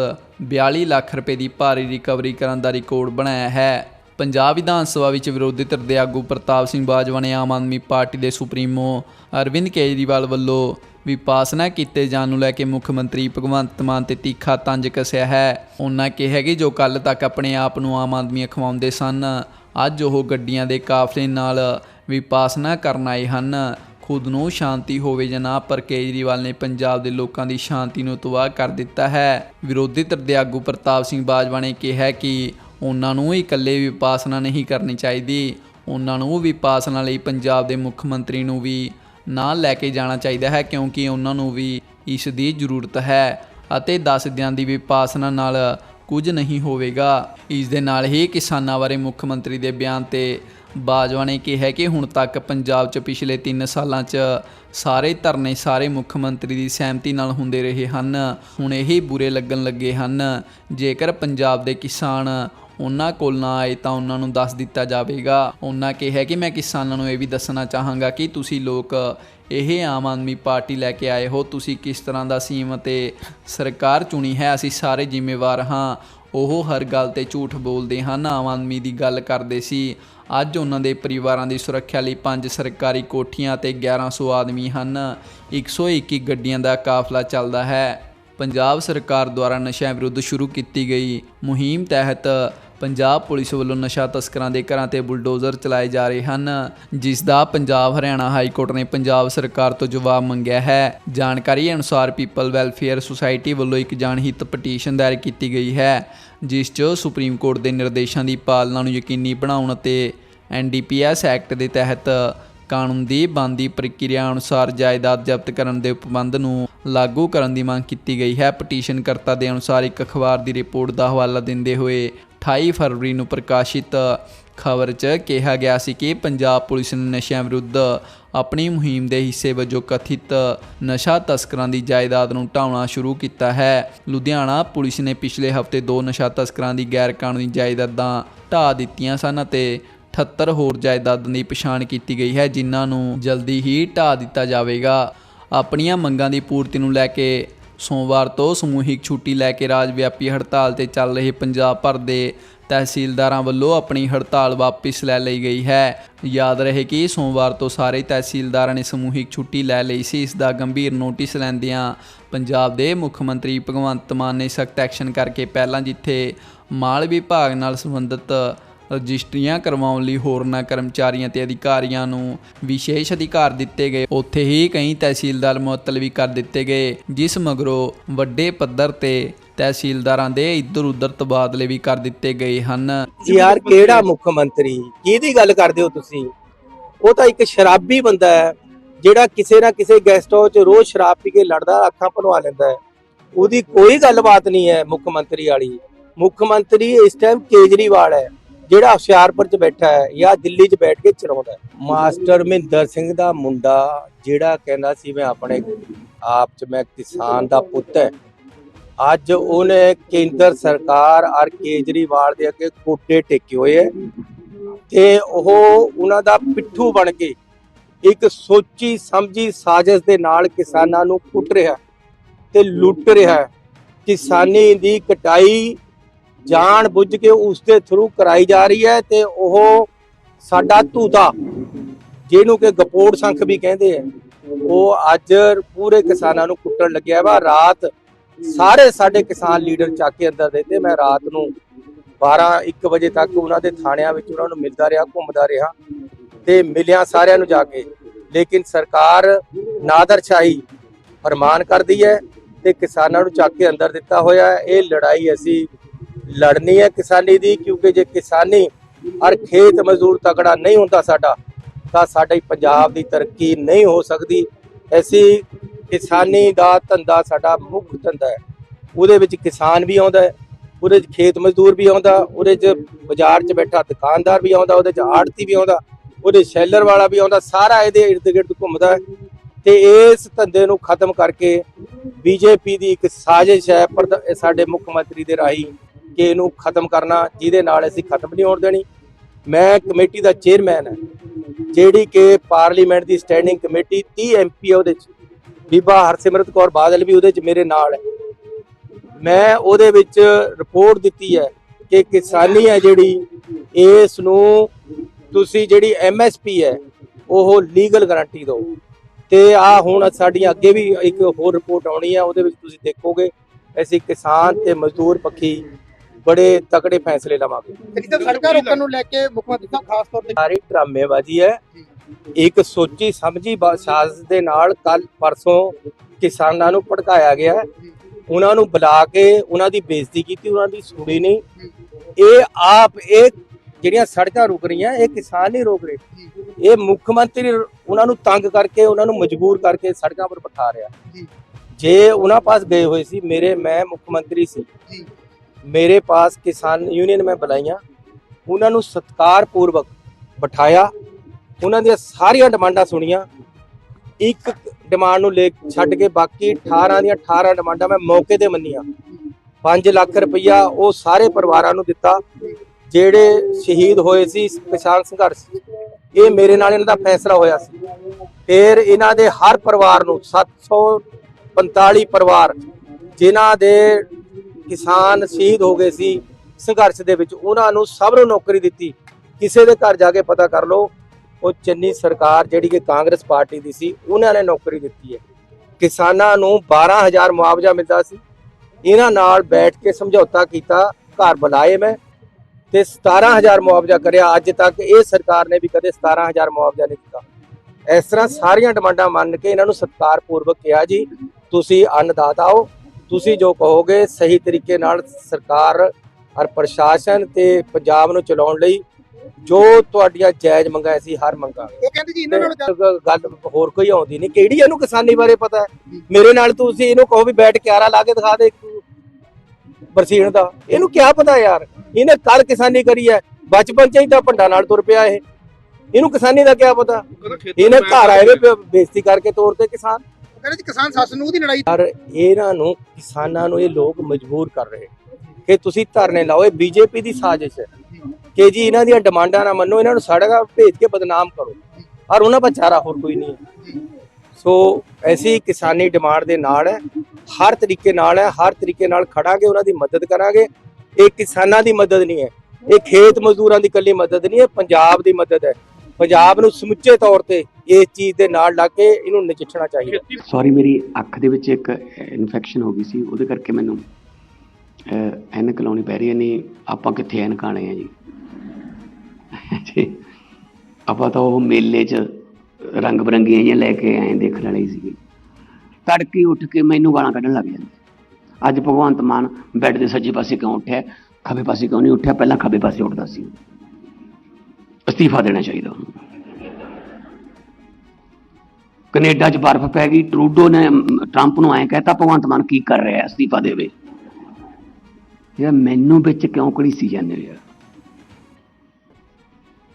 42 ਲੱਖ ਰੁਪਏ ਦੀ ਭਾਰੀ ਰਿਕਵਰੀ ਕਰਨ ਦਾ ਰਿਕਾਰਡ ਬਣਾਇਆ ਹੈ। ਪੰਜਾਬ ਵਿਧਾਨ ਸਭਾ ਵਿੱਚ ਵਿਰੋਧੀ ਧਿਰ ਦੇ ਆਗੂ ਪ੍ਰਤਾਪ ਸਿੰਘ ਬਾਜਵਾ ਨੇ ਆਮ ਆਦਮੀ ਪਾਰਟੀ ਦੇ ਸੁਪਰੀਮੋ ਅਰਵਿੰਦ ਕੇਜਰੀਵਾਲ ਵੱਲੋਂ ਵਿਪਾਸਨਾ ਕੀਤੇ ਜਾਣ ਨੂੰ ਲੈ ਕੇ ਮੁੱਖ ਮੰਤਰੀ ਭਗਵੰਤ ਮਾਨ ਤੇ ਤੀਖਾ ਤੰਜ ਕੱਸਿਆ ਹੈ। ਉਹਨਾਂ ਕਿਹਾ ਕਿ ਜੋ ਕੱਲ ਤੱਕ ਆਪਣੇ ਆਪ ਨੂੰ ਆਮ ਆਦਮੀ ਅਖਵਾਉਂਦੇ ਸਨ, ਅੱਜ ਉਹ ਗੱਡੀਆਂ ਦੇ ਕਾਫਲੇ ਨਾਲ ਵਿਪਾਸਨਾ ਕਰਨ ਆਏ ਹਨ। ਖੁਦ ਨੂੰ ਸ਼ਾਂਤੀ ਹੋਵੇ ਜਾਂ ਪਰ ਕੇਜਰੀਵਾਲ ਨੇ ਪੰਜਾਬ ਦੇ ਲੋਕਾਂ ਦੀ ਸ਼ਾਂਤੀ ਨੂੰ ਤਬਾਹ ਕਰ ਦਿੱਤਾ ਹੈ। ਵਿਰੋਧੀ ਧਿਰ ਦੇ ਆਗੂ ਪ੍ਰਤਾਪ ਸਿੰਘ ਬਾਜਵਾ ਨੇ ਕਿਹਾ ਕਿ ਉਹਨਾਂ ਨੂੰ ਇਕੱਲੇ ਵਿਪਾਸਨਾ ਨਹੀਂ ਕਰਨੀ ਚਾਹੀਦੀ। ਉਹਨਾਂ ਨੂੰ ਵਿਪਾਸਨਾ ਲਈ ਪੰਜਾਬ ਦੇ ਮੁੱਖ ਮੰਤਰੀ ਨੂੰ ਵੀ ਨਾਲ ਲੈ ਕੇ ਜਾਣਾ ਚਾਹੀਦਾ ਹੈ ਕਿਉਂਕਿ ਉਹਨਾਂ ਨੂੰ ਵੀ ਇਸ ਦੀ ਜ਼ਰੂਰਤ ਹੈ ਅਤੇ 10 ਦਿਨਾਂ ਦੀ ਵਿਪਾਸਨਾ ਨਾਲ ਕੁਝ ਨਹੀਂ ਹੋਵੇਗਾ। ਇਸ ਦੇ ਨਾਲ ਹੀ ਕਿਸਾਨਾਂ ਬਾਰੇ ਮੁੱਖ ਮੰਤਰੀ ਦੇ ਬਿਆਨ ਤੇ ਬਾਜਵਾ ਨੇ ਕਿਹਾ ਕਿ ਹੁਣ ਤੱਕ ਪੰਜਾਬ 'ਚ ਪਿਛਲੇ 3 ਸਾਲਾਂ 'ਚ ਸਾਰੇ ਧਰਨੇ ਸਾਰੇ ਮੁੱਖ ਮੰਤਰੀ ਦੀ ਸਹਿਮਤੀ ਨਾਲ ਹੁੰਦੇ ਰਹੇ ਹਨ। ਹੁਣ ਇਹ ਬੁਰੇ ਲੱਗਣ ਲੱਗੇ ਹਨ। ਜੇਕਰ ਪੰਜਾਬ ਦੇ ਕਿਸਾਨ ਉਹਨਾਂ ਕੋਲ ਨਾ ਆਏ ਤਾਂ ਉਹਨਾਂ ਨੂੰ ਦੱਸ ਦਿੱਤਾ ਜਾਵੇਗਾ। ਉਹਨਾਂ ਕਿਹਾ ਕਿ ਮੈਂ ਕਿਸਾਨਾਂ ਨੂੰ ਇਹ ਵੀ ਦੱਸਣਾ ਚਾਹਾਂਗਾ ਕਿ ਤੁਸੀਂ ਲੋਕ ਇਹ ਆਮ ਆਦਮੀ ਪਾਰਟੀ ਲੈ ਕੇ ਆਏ ਹੋ, ਤੁਸੀਂ ਕਿਸ ਤਰ੍ਹਾਂ ਦਾ ਸੀਮ ਅਤੇ ਸਰਕਾਰ ਚੁਣੀ ਹੈ, ਅਸੀਂ ਸਾਰੇ ਜ਼ਿੰਮੇਵਾਰ ਹਾਂ। ਉਹ ਹਰ ਗੱਲ ਤੇ ਝੂਠ ਬੋਲਦੇ ਹਨ, ਆਮ ਆਦਮੀ ਦੀ ਗੱਲ ਕਰਦੇ ਸੀ। ਅੱਜ ਉਹਨਾਂ ਦੇ ਪਰਿਵਾਰਾਂ ਦੀ ਸੁਰੱਖਿਆ ਲਈ ਪੰਜ ਸਰਕਾਰੀ ਕੋਠੀਆਂ ਤੇ 1100 ਆਦਮੀ ਹਨ। 121 ਗੱਡੀਆਂ ਦਾ ਕਾਫਲਾ ਚੱਲਦਾ ਹੈ। ਪੰਜਾਬ ਸਰਕਾਰ ਦੁਆਰਾ ਨਸ਼ਿਆਂ ਵਿਰੁੱਧ ਸ਼ੁਰੂ ਕੀਤੀ ਗਈ ਮੁਹਿੰਮ ਤਹਿਤ ਪੰਜਾਬ ਪੁਲਿਸ ਵੱਲੋਂ ਨਸ਼ਾ ਤਸਕਰਾਂ ਦੇ ਘਰਾਂ ਤੇ ਬੁਲਡੋਜ਼ਰ ਚਲਾਏ ਜਾ ਰਹੇ ਹਨ, ਜਿਸ ਦਾ ਪੰਜਾਬ ਹਰਿਆਣਾ ਹਾਈ ਕੋਰਟ ਨੇ ਪੰਜਾਬ ਸਰਕਾਰ ਤੋਂ ਜਵਾਬ ਮੰਗਿਆ ਹੈ। ਜਾਣਕਾਰੀ ਅਨੁਸਾਰ ਪੀਪਲ ਵੈਲਫੇਅਰ ਸੁਸਾਇਟੀ ਵੱਲੋਂ ਇੱਕ ਜਨਹਿਤ ਪਟੀਸ਼ਨ ਦਾਇਰ ਕੀਤੀ ਗਈ ਹੈ, ਜਿਸ 'ਚ ਸੁਪਰੀਮ ਕੋਰਟ ਦੇ ਨਿਰਦੇਸ਼ਾਂ ਦੀ ਪਾਲਣਾ ਨੂੰ ਯਕੀਨੀ ਬਣਾਉਣ ਅਤੇ ਐਨਡੀਪੀਐਸ ਐਕਟ ਦੇ ਤਹਿਤ ਕਾਨੂੰਨ ਦੀ ਬੰਦੀ ਪ੍ਰਕਿਰਿਆ ਅਨੁਸਾਰ ਜਾਇਦਾਦ ਜ਼ਬਤ ਕਰਨ ਦੇ ਉਪਬੰਧ ਨੂੰ ਲਾਗੂ ਕਰਨ ਦੀ ਮੰਗ ਕੀਤੀ ਗਈ ਹੈ। ਪਟੀਸ਼ਨਕਰਤਾ ਦੇ ਅਨੁਸਾਰ ਇੱਕ ਅਖਬਾਰ ਦੀ ਰਿਪੋਰਟ ਦਾ ਹਵਾਲਾ ਦਿੰਦੇ ਹੋਏ 28 ਫਰਵਰੀ ਨੂੰ ਪ੍ਰਕਾਸ਼ਿਤ ਖਬਰ 'ਚ ਕਿਹਾ ਗਿਆ ਸੀ ਕਿ ਪੰਜਾਬ ਪੁਲਿਸ ਨੇ ਨਸ਼ਿਆਂ ਵਿਰੁੱਧ ਆਪਣੀ ਮੁਹਿੰਮ ਦੇ ਹਿੱਸੇ ਵਜੋਂ ਕਥਿਤ ਨਸ਼ਾ ਤਸਕਰਾਂ ਦੀ ਜਾਇਦਾਦ ਨੂੰ ਢਾਉਣਾ ਸ਼ੁਰੂ ਕੀਤਾ ਹੈ। ਲੁਧਿਆਣਾ ਪੁਲਿਸ ਨੇ ਪਿਛਲੇ ਹਫ਼ਤੇ ਦੋ ਨਸ਼ਾ ਤਸਕਰਾਂ ਦੀ ਗੈਰ ਕਾਨੂੰਨੀ ਜਾਇਦਾਦਾਂ ਢਾਹ ਦਿੱਤੀਆਂ ਸਨ ਅਤੇ 78 ਹੋਰ ਜਾਇਦਾਦਾਂ ਦੀ ਪਛਾਣ ਕੀਤੀ ਗਈ ਹੈ, ਜਿਨ੍ਹਾਂ ਨੂੰ ਜਲਦੀ ਹੀ ਢਾਹ ਦਿੱਤਾ ਜਾਵੇਗਾ। ਆਪਣੀਆਂ ਮੰਗਾਂ ਦੀ ਪੂਰਤੀ ਨੂੰ ਲੈ ਕੇ ਸੋਮਵਾਰ ਤੋਂ ਸਮੂਹਿਕ ਛੁੱਟੀ ਲੈ ਕੇ ਰਾਜ ਵਿਆਪੀ ਹੜਤਾਲ ਤੇ ਚੱਲ ਰਹੇ ਪੰਜਾਬ ਭਰ ਦੇ ਤਹਿਸੀਲਦਾਰਾਂ ਵੱਲੋਂ ਆਪਣੀ ਹੜਤਾਲ ਵਾਪਸ ਲੈ ਲਈ ਗਈ ਹੈ। ਯਾਦ ਰਹੇ ਕਿ ਸੋਮਵਾਰ ਤੋਂ ਸਾਰੇ ਤਹਿਸੀਲਦਾਰਾਂ ਨੇ ਸਮੂਹਿਕ ਛੁੱਟੀ ਲੈ ਲਈ ਸੀ। ਇਸ ਦਾ ਗੰਭੀਰ ਨੋਟਿਸ ਲੈਂਦਿਆਂ ਪੰਜਾਬ ਦੇ ਮੁੱਖ ਮੰਤਰੀ ਭਗਵੰਤ ਮਾਨ ਨੇ ਸਖਤ ਐਕਸ਼ਨ ਕਰਕੇ ਪਹਿਲਾਂ ਜਿੱਥੇ ਮਾਲ ਵਿਭਾਗ ਨਾਲ ਸੰਬੰਧਿਤ ਰਜਿਸਟਰੀਆਂ ਕਰਵਾਉਣ ਲਈ ਹੋਰਨਾਂ ਕਰਮਚਾਰੀਆਂ ਤੇ ਅਧਿਕਾਰੀਆਂ ਨੂੰ ਵਿਸ਼ੇਸ਼ ਅਧਿਕਾਰ ਦਿੱਤੇ ਗਏ। ਉੱਥੇ ਹੀ ਕਈ ਤਹਿਸੀਲਦਾਰ ਮੁਅੱਤਲ ਵੀ ਕਰ ਦਿੱਤੇ ਗਏ, ਜਿਸ ਮਗਰੋਂ ਵੱਡੇ ਪੱਧਰ ਤੇ ਤਹਿਸੀਲਦਾਰਾਂ ਦੇ ਇੱਧਰ ਉੱਧਰ ਤਬਾਦਲੇ ਵੀ ਕਰ ਦਿੱਤੇ ਗਏ ਹਨ। ਯਾਰ, ਕਿਹੜਾ ਮੁੱਖ ਮੰਤਰੀ? ਕਿਹਦੀ ਗੱਲ ਕਰਦੇ ਹੋ ਤੁਸੀਂ? ਉਹ ਤਾਂ ਇੱਕ ਸ਼ਰਾਬੀ ਬੰਦਾ ਹੈ, ਜਿਹੜਾ ਕਿਸੇ ਨਾ ਕਿਸੇ ਗੈਸਟ ਹਾਊਸ 'ਚ ਰੋਜ਼ ਸ਼ਰਾਬ ਪੀ ਕੇ ਲੜਦਾ, ਅੱਖਾਂ ਭਨਵਾ ਲੈਂਦਾ ਹੈ। ਉਹਦੀ ਕੋਈ ਗੱਲਬਾਤ ਨਹੀਂ ਹੈ ਮੁੱਖ ਮੰਤਰੀ ਵਾਲੀ। ਮੁੱਖ ਮੰਤਰੀ ਇਸ ਟਾਈਮ ਕੇਜਰੀਵਾਲ ਹੈ। ਜਿਹੜਾ ਹੁਸ਼ਿਆਰਪੁਰ 'ਚ ਬੈਠਾ ਹੈ ਜਾਂ ਦਿੱਲੀ 'ਚ ਬੈਠ ਕੇ ਚਲਾਉਂਦਾ ਹੈ? ਮਾਸਟਰ ਮਹਿੰਦਰ ਸਿੰਘ ਦਾ ਮੁੰਡਾ ਜਿਹੜਾ ਕਹਿੰਦਾ ਸੀ, ਮੈਂ ਆਪਣੇ ਆਪ 'ਚ, ਮੈਂ ਕਿਸਾਨ ਦਾ ਪੁੱਤ ਹੈ। ਅੱਜ ਉਹਨੇ ਕੇਂਦਰ ਸਰਕਾਰ ਔਰ ਕੇਜਰੀਵਾਲ ਦੇ ਅੱਗੇ ਕੋਟੇ ਟੇਕੇ ਹੋਏ ਹੈ ਤੇ ਉਹ ਉਹਨਾਂ ਦਾ ਪਿੱਠੂ ਬਣ ਕੇ ਇੱਕ ਸੋਚੀ ਸਮਝੀ ਸਾਜ਼ਿਸ਼ ਦੇ ਨਾਲ ਕਿਸਾਨਾਂ ਨੂੰ ਕੁੱਟ ਰਿਹਾ ਤੇ ਲੁੱਟ ਰਿਹਾ ਕਿਸਾਨੀ ਦੀ ਕਟਾਈ ਜਾਣ ਬੁੱਝ ਕੇ ਉਸ ਦੇ ਥਰੂ ਕਰਾਈ ਜਾ ਰਹੀ ਹੈ ਤੇ ਉਹ ਸਾਡਾ ਧੂਤਾ, ਜਿਹਨੂੰ ਕਿ ਗਪੋੜ ਸੰਖ ਵੀ ਕਹਿੰਦੇ ਆ, ਉਹ ਅੱਜ ਪੂਰੇ ਕਿਸਾਨਾਂ ਨੂੰ ਕੁੱਟਣ ਲੱਗਿਆ ਵਾ। ਰਾਤ ਸਾਰੇ ਸਾਡੇ ਕਿਸਾਨ ਲੀਡਰ ਚੱਕ ਕੇ ਅੰਦਰ ਦਿੱਤੇ ਮੈਂ ਰਾਤ ਨੂੰ 12 1 ਵਜੇ ਤੱਕ ਉਹਨਾਂ ਦੇ ਥਾਣਿਆਂ ਵਿੱਚ ਉਹਨਾਂ ਨੂੰ ਮਿਲਦਾ ਰਿਹਾ, ਘੁੰਮਦਾ ਰਿਹਾ ਤੇ ਮਿਲਿਆ ਸਾਰਿਆਂ ਨੂੰ ਜਾ ਕੇ। ਲੇਕਿਨ ਸਰਕਾਰ ਨਾਦਰਸ਼ਾਹੀ ਫਰਮਾਨ ਕਰਦੀ ਹੈ ਤੇ ਕਿਸਾਨਾਂ ਨੂੰ ਚੱਕ ਕੇ ਅੰਦਰ ਦਿੱਤਾ ਹੋਇਆ ਇਹ ਲੜਾਈ ਅਸੀਂ ਲੜਨੀ ਹੈ ਕਿਸਾਨੀ ਦੀ, ਕਿਉਂਕਿ ਜੇ ਕਿਸਾਨੀ ਔਰ ਖੇਤ ਮਜ਼ਦੂਰ ਤਕੜਾ ਨਹੀਂ ਹੁੰਦਾ ਸਾਡਾ, ਤਾਂ ਸਾਡੀ ਪੰਜਾਬ ਦੀ ਤਰੱਕੀ ਨਹੀਂ ਹੋ ਸਕਦੀ। ਐਸੀ ਕਿਸਾਨੀ ਦਾ ਧੰਦਾ ਸਾਡਾ ਮੁੱਖ ਧੰਦਾ ਹੈ। ਉਹਦੇ ਵਿੱਚ ਕਿਸਾਨ ਵੀ ਆਉਂਦਾ ਹੈ, ਉਹਦੇ 'ਚ ਖੇਤ ਮਜ਼ਦੂਰ ਵੀ ਆਉਂਦਾ, ਉਹਦੇ 'ਚ ਬਾਜ਼ਾਰ 'ਚ ਬੈਠਾ ਦੁਕਾਨਦਾਰ ਵੀ ਆਉਂਦਾ, ਉਹਦੇ 'ਚ ਆੜਤੀ ਵੀ ਆਉਂਦਾ, ਉਹਦੇ ਸ਼ੈਲਰ ਵਾਲਾ ਵੀ ਆਉਂਦਾ, ਸਾਰਾ ਇਹਦੇ ਇਰਦ ਗਿਰਦ ਘੁੰਮਦਾ ਹੈ। ਤੇ ਇਸ ਧੰਦੇ ਨੂੰ ਖਤਮ ਕਰਕੇ ਬੀਜੇਪੀ ਦੀ ਇੱਕ ਸਾਜ਼ਿਸ਼ ਹੈ ਪਰ ਸਾਡੇ ਮੁੱਖ ਮੰਤਰੀ ਦੇ ਰਾਹੀਂ ਕਿ ਇਹਨੂੰ ਖਤਮ ਕਰਨਾ, ਜਿਹਦੇ ਨਾਲ ਅਸੀਂ ਖਤਮ ਨਹੀਂ ਹੋਣ ਦੇਣੀ। ਮੈਂ ਕਮੇਟੀ ਦਾ ਚੇਅਰਮੈਨ ਹਾਂ, ਜਿਹੜੀ ਕਿ ਪਾਰਲੀਮੈਂਟ ਦੀ ਸਟੈਂਡਿੰਗ ਕਮੇਟੀ 30 ਐਮਪੀ ਉਹਦੇ 'ਚ। ਬੀਬਾ ਹਰਸਿਮਰਤ ਕੌਰ ਬਾਦਲ ਵੀ ਉਹਦੇ 'ਚ ਮੇਰੇ ਨਾਲ ਹੈ। ਮੈਂ ਉਹਦੇ ਵਿੱਚ ਰਿਪੋਰਟ ਦਿੱਤੀ ਹੈ ਕਿ ਕਿਸਾਨੀ ਹੈ ਜਿਹੜੀ, ਇਸ ਨੂੰ ਤੁਸੀਂ ਜਿਹੜੀ ਐਮਐਸਪੀ ਹੈ, ਉਹ ਲੀਗਲ ਗਾਰੰਟੀ ਦਿਓ। ਤੇ ਆ ਹੁਣ ਸਾਡੀਆਂ ਅੱਗੇ ਵੀ ਇੱਕ ਹੋਰ ਰਿਪੋਰਟ ਆਉਣੀ ਹੈ, ਉਹਦੇ ਵਿੱਚ ਤੁਸੀਂ ਦੇਖੋਗੇ। ਅਸੀਂ ਕਿਸਾਨ ਤੇ ਮਜ਼ਦੂਰ ਪੱਖੀ ਬੜੇ ਤਕੜੇ ਫੈਸਲੇ ਲਵਾਂਗੇ। ਜਿੱਥੇ ਸੜਕਾਂ ਰੋਕਣ ਨੂੰ ਲੈ ਕੇ ਮੁੱਖ ਮੰਤਰੀ ਸਾਹਿਬ ਖਾਸ ਤੌਰ ਤੇ ਸਾਰੀ ਡਰਾਮੇਬਾਜ਼ੀ ਹੈ। ਇੱਕ ਸੋਚੀ ਸਮਝੀ ਸਾਜ਼ਿਸ਼ ਦੇ ਨਾਲ ਕੱਲ ਪਰਸੋਂ ਕਿਸਾਨਾਂ ਨੂੰ ਭੜਕਾਇਆ ਗਿਆ। ਉਹਨਾਂ ਨੂੰ ਬੁਲਾ ਕੇ ਉਹਨਾਂ ਦੀ ਬੇਇੱਜ਼ਤੀ ਕੀਤੀ ਉਹਨਾਂ ਦੀ ਸੁਣੀ ਨਹੀਂ। ਇਹ ਆਪ ਇਹ ਜਿਹੜੀਆਂ ਸੜਕਾਂ ਰੁਕ ਰਹੀਆਂ ਇਹ ਕਿਸਾਨ ਨਹੀਂ ਰੋਕ ਰਹੇ। ਇਹ ਮੁੱਖ ਮੰਤਰੀ ਉਹਨਾਂ ਨੂੰ ਤੰਗ ਕਰਕੇ ਉਹਨਾਂ ਨੂੰ ਮਜਬੂਰ ਕਰਕੇ ਸੜਕਾਂ ਪਰ ਬਿਠਾ ਰਿਹਾ। ਜੇ ਉਹਨਾਂ ਪਾਸ ਗਏ ਹੋਏ ਸੀ ਮੇਰੇ ਮੈਂ ਮੁੱਖ ਮੰਤਰੀ ਸੀ। ਜੀ ਮੇਰੇ ਪਾਸ ਕਿਸਾਨ ਯੂਨੀਅਨ ਮੈਂ ਬੁਲਾਈਆਂ। ਉਹਨਾਂ ਨੂੰ ਸਤਕਾਰ ਪੂਰਵਕ ਬਿਠਾਇਆ। ਉਹਨਾਂ ਦੀਆਂ ਸਾਰੀਆਂ ਡਿਮਾਂਡਾਂ ਸੁਣੀਆਂ। ਇੱਕ ਡਿਮਾਂਡ ਨੂੰ ਲੈ ਛੱਡ ਕੇ ਬਾਕੀ 18 ਦੀਆਂ 18 ਡਿਮਾਂਡਾਂ ਮੈਂ ਮੌਕੇ ਤੇ ਮੰਨੀਆਂ। 5 ਲੱਖ ਰੁਪਈਆ ਉਹ ਸਾਰੇ ਪਰਿਵਾਰਾਂ ਨੂੰ ਦਿੱਤਾ, ਜਿਹੜੇ ਸ਼ਹੀਦ ਹੋਏ ਸੀ ਕਿਸਾਨ ਸੰਘਰਸ਼ ਇਹ ਮੇਰੇ ਨਾਲ ਇਹਨਾਂ ਦਾ ਫੈਸਲਾ ਹੋਇਆ ਸੀ। ਫਿਰ ਇਹਨਾਂ ਦੇ ਹਰ ਪਰਿਵਾਰ ਨੂੰ 745 ਪਰਿਵਾਰ, ਜਿਨ੍ਹਾਂ ਦੇ ਕਿਸਾਨ ਸ਼ਹੀਦ ਹੋ ਗਏ ਸੀ ਸੰਘਰਸ਼ ਦੇ ਵਿੱਚ, ਉਹਨਾਂ ਨੂੰ ਸਭ ਨੂੰ ਨੌਕਰੀ ਦਿੱਤੀ। ਕਿਸੇ ਦੇ ਘਰ ਜਾ ਕੇ ਪਤਾ ਕਰ ਲਓ, ਉਹ ਚੰਨੀ ਸਰਕਾਰ ਜਿਹੜੀ ਕਿ ਕਾਂਗਰਸ ਪਾਰਟੀ ਦੀ ਸੀ, ਉਹਨਾਂ ਨੇ ਨੌਕਰੀ ਦਿੱਤੀ ਹੈ। ਕਿਸਾਨਾਂ ਨੂੰ 12000 ਮੁਆਵਜ਼ਾ ਮਿਲਦਾ ਸੀ। ਇਹਨਾਂ ਨਾਲ ਬੈਠ ਕੇ ਸਮਝੌਤਾ ਕੀਤਾ, ਘਰ ਬੁਲਾਏ ਮੈਂ ਤੇ 17000 ਮੁਆਵਜ਼ਾ ਕਰਿਆ। ਅੱਜ ਤੱਕ ਇਹ ਸਰਕਾਰ ਨੇ ਵੀ ਕਦੇ 17000 ਮੁਆਵਜ਼ਾ ਨਹੀਂ ਦਿੱਤਾ। ਇਸ ਤਰ੍ਹਾਂ ਸਾਰੀਆਂ ਡਿਮਾਂਡਾਂ ਮੰਨ ਕੇ ਇਹਨਾਂ ਨੂੰ ਸਤਿਕਾਰਪੂਰਵਕ ਕਿਹਾ ਜੀ, ਤੁਸੀਂ ਅੰਨਦਾਤਾ ਹੋ। ਤੁਸੀਂ ਜੋ ਕਹੋਗੇ ਸਹੀ ਤਰੀਕੇ ਨਾਲ ਸਰਕਾਰ ਔਰ ਪ੍ਰਸ਼ਾਸਨ ਤੇ ਪੰਜਾਬ ਨੂੰ ਚਲਾਉਣ ਲਈ ਜੋ ਤੁਹਾਡੀਆਂ ਜਾਇਜ਼ ਮੰਗਾਂ ਸੀ ਹਰ ਮੰਗਾਂ। ਉਹ ਕਹਿੰਦੇ ਜੀ ਇਹਨਾਂ ਨਾਲ ਗੱਲ- ਹੋਰ ਕੋਈ ਆਉਂਦੀ ਨਹੀਂ। ਕਿਹੜੀ ਇਹਨੂੰ ਕਿਸਾਨੀ ਬਾਰੇ ਪਤਾ ਹੈ? ਮੇਰੇ ਨਾਲ ਤੁਸੀਂ ਇਹਨੂੰ ਕਹੋ ਵੀ ਬੈਠ ਕੇ ਆਰਾ ਲਾ ਕੇ ਦਿਖਾ ਦੇ ਬਰਸੀਨ ਦਾ। ਇਹਨੂੰ ਕੀ ਪਤਾ ਯਾਰ? ਇਹਨੇ ਕੱਲ ਕਿਸਾਨੀ ਕਰੀ ਹੈ। ਬਚਪਨ ਚ ਹੀ ਤਾਂ ਭੰਡਾ ਨਾਲ ਤੁਰ ਪਿਆ ਇਹ। ਇਹਨੂੰ ਕਿਸਾਨੀ ਦਾ ਕੀ ਪਤਾ? ਇਹਨੇ ਘਰ ਆਏ ਵੇ ਬੇਇੱਜ਼ਤੀ ਕਰਕੇ ਤੋਰ ਤੇ ਕਿਸਾਨ। ਕਹਿੰਦੇ ਜੀ ਕਿਸਾਨ ਸੱਸ ਨੂੰ ਦੀ ਲੜਾਈ ਪਰ ਇਹਨਾਂ ਨੂੰ ਕਿਸਾਨਾਂ ਨੂੰ ਇਹ ਲੋਕ ਮਜਬੂਰ ਕਰ ਰਹੇ ਕਿ ਤੁਸੀਂ ਧਰਨੇ ਲਾਓ, ਇਹ ਬੀਜੇਪੀ ਦੀ ਸਾਜ਼ਿਸ਼ ਹੈ। ਕਿ ਜੀ ਇਹਨਾਂ ਦੀਆਂ ਡਿਮਾਂਡਾਂ ਨਾ ਮੰਨੋ, ਇਹਨਾਂ ਨੂੰ ਸੜਕਾਂ ਭੇਜ ਕੇ ਬਦਨਾਮ ਕਰੋ। ਔਰ ਉਹਨਾਂ ਦਾ ਚਾਰਾ ਹੋਰ ਕੋਈ ਨਹੀਂ ਹੈ। ਸੋ ਐਸੀ ਕਿਸਾਨੀ ਡਿਮਾਂਡ ਦੇ ਨਾਲ ਹੈ, ਹਰ ਤਰੀਕੇ ਨਾਲ ਹੈ, ਹਰ ਤਰੀਕੇ ਨਾਲ ਖੜਾਂਗੇ, ਉਹਨਾਂ ਦੀ ਮਦਦ ਕਰਾਂਗੇ। ਇਹ ਕਿਸਾਨਾਂ ਦੀ ਮਦਦ ਨਹੀਂ ਹੈ, ਇਹ ਖੇਤ ਮਜ਼ਦੂਰਾਂ ਦੀ ਇਕੱਲੀ ਮਦਦ ਨਹੀਂ ਹੈ, ਪੰਜਾਬ ਦੀ ਮਦਦ ਹੈ। ਪੰਜਾਬ ਨੂੰ ਸਮੁੱਚੇ ਤੌਰ ਤੇ ਇਸ ਚੀਜ਼ ਦੇ ਨਾਲ ਲੱਗ ਕੇ ਇਹਨੂੰ ਨਜਿੱਠਣਾ ਚਾਹੀਦਾ। ਸੌਰੀ ਮੇਰੀ ਅੱਖ ਦੇ ਵਿੱਚ ਇੱਕ ਇਨਫੈਕਸ਼ਨ ਹੋ ਗਈ ਸੀ। ਉਹਦੇ ਕਰਕੇ ਮੈਨੂੰ ਐਨਕ ਲਾਉਣੀ ਪੈ ਰਹੀ ਹੈ। ਨਹੀਂ ਆਪਾਂ ਕਿੱਥੇ ਐਨਕ ਆਣੇ ਆ ਜੀ? <laughs> ਜੀ ਆਪਾਂ ਤਾਂ ਉਹ ਮੇਲੇ 'ਚ ਰੰਗ ਬਰੰਗੀਆਂ ਜਿਹੀਆਂ ਲੈ ਕੇ ਆਏ ਦੇਖਣ ਵਾਲੇ ਸੀਗੇ। ਤੜਕੇ ਉੱਠ ਕੇ ਮੈਨੂੰ ਗਾਲਾਂ ਕੱਢਣ ਲੱਗ ਜਾਂਦੇ। ਅੱਜ ਭਗਵੰਤ ਮਾਨ ਬੈੱਡ ਦੇ ਸੱਜੇ ਪਾਸੇ ਕਿਉਂ ਉੱਠਿਆ? ਖੱਬੇ ਪਾਸੇ ਕਿਉਂ ਨਹੀਂ ਉੱਠਿਆ? ਪਹਿਲਾਂ ਖੱਬੇ ਪਾਸੇ ਉੱਠਦਾ ਸੀ। ਅਸਤੀਫਾ ਦੇਣਾ ਚਾਹੀਦਾ ਉਹਨੂੰ। ਕੈਨੇਡਾ 'ਚ ਬਰਫ਼ ਪੈ ਗਈ, ਟਰੂਡੋ ਨੇ ਟਰੰਪ ਨੂੰ ਐਂ ਕਹਿਤਾ, ਭਗਵੰਤ ਮਾਨ ਕੀ ਕਰ ਰਿਹਾ, ਅਸਤੀਫਾ ਦੇਵੇ। ਯਾਰ ਮੈਨੂੰ ਵਿੱਚ ਕਿਉਂ ਘੜੀਸੀ ਜਾਂਦੇ ਹੋ ਯਾਰ?